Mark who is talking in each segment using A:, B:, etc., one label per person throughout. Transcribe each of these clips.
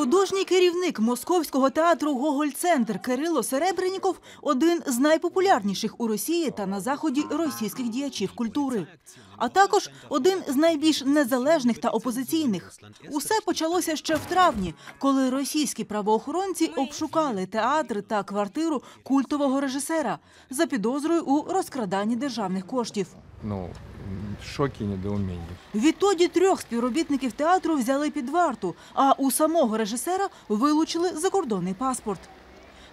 A: Художній керівник московського театру Гоголь-Центр Кирило Серебренніков – один з найпопулярніших у Росії та на заході російських діячів культури, а також один з найбільш незалежних та опозиційних. Усе почалося ще в травні, коли російські правоохоронці обшукали театр та квартиру культового режисера за підозрою у розкраданні державних коштів.
B: Ну, шокі, недоуміння.
A: Відтоді трьох співробітників театру взяли під варту, а у самого режисера вилучили закордонний паспорт.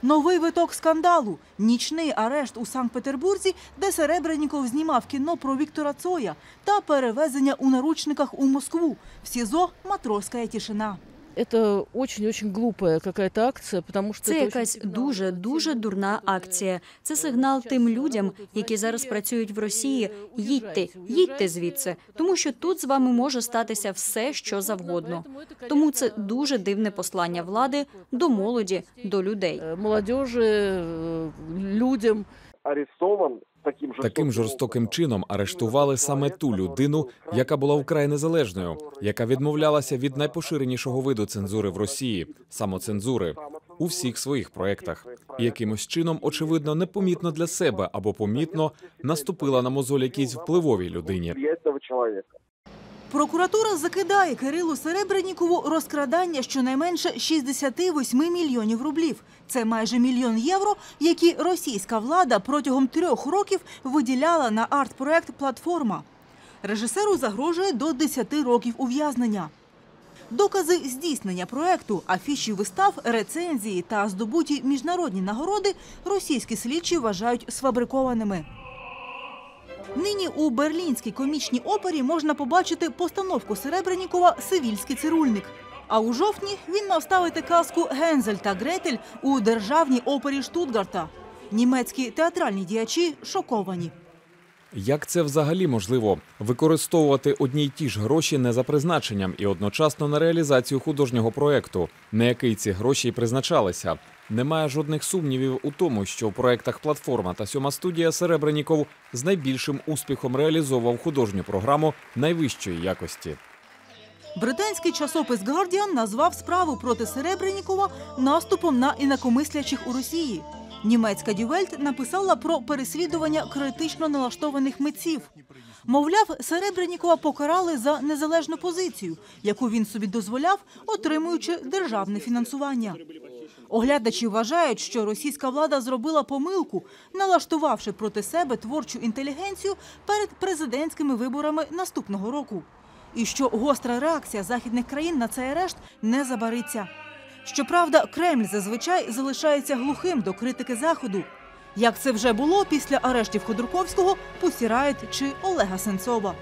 A: Новий виток скандалу нічний арешт у Санкт-Петербурзі, де Серебренніков знімав кіно про Віктора Цоя та перевезення у наручниках у Москву в СІЗО Матроська тишина.
C: Это очень-очень глупая какая-то акция, потому что
D: Це
C: это очень
D: якась
C: сигнал.
D: дуже дуже дурна акція. Це сигнал тим людям, які зараз працюють в Росії. Їдьте, їдьте звідси, тому що тут з вами може статися все, що завгодно. Тому це дуже дивне послання влади до молоді, до людей.
C: Э, молодежи, э, людям.
E: арестован таким жорстоким,
B: Таким жорстоким чином арештували саме ту людину, яка була вкрай незалежною, яка відмовлялася від найпоширенішого виду цензури в Росії самоцензури у всіх своїх проєктах, і якимось чином, очевидно, непомітно для себе або помітно наступила на мозоль якійсь впливовій людині.
A: Прокуратура закидає Кирилу Серебреннікову розкрадання щонайменше 68 мільйонів рублів. Це майже мільйон євро, які російська влада протягом трьох років виділяла на арт-проект «Платформа». Режисеру загрожує до 10 років ув'язнення. Докази здійснення проекту, афіші вистав, рецензії та здобуті міжнародні нагороди російські слідчі вважають сфабрикованими. Нині у берлінській комічній опері можна побачити постановку Серебреннікова Сивільський цирульник. А у жовтні він мав ставити казку Гензель та Гретель у державній опері Штутгарта. Німецькі театральні діячі шоковані.
B: Як це взагалі можливо використовувати одні й ті ж гроші не за призначенням і одночасно на реалізацію художнього проекту, на який ці гроші й призначалися? Немає жодних сумнівів у тому, що в проектах платформа та сьома студія Серебреніков з найбільшим успіхом реалізовував художню програму найвищої якості.
A: Британський часопис Guardian назвав справу проти Серебренікова наступом на інакомислячих у Росії. Німецька Дювельт написала про переслідування критично налаштованих митців. Мовляв, Серебренікова покарали за незалежну позицію, яку він собі дозволяв, отримуючи державне фінансування. Оглядачі вважають, що російська влада зробила помилку, налаштувавши проти себе творчу інтелігенцію перед президентськими виборами наступного року. І що гостра реакція західних країн на цей арешт не забариться. Щоправда, Кремль зазвичай залишається глухим до критики Заходу. Як це вже було після арештів Ходорковського, Пусіраєт чи Олега Сенцова.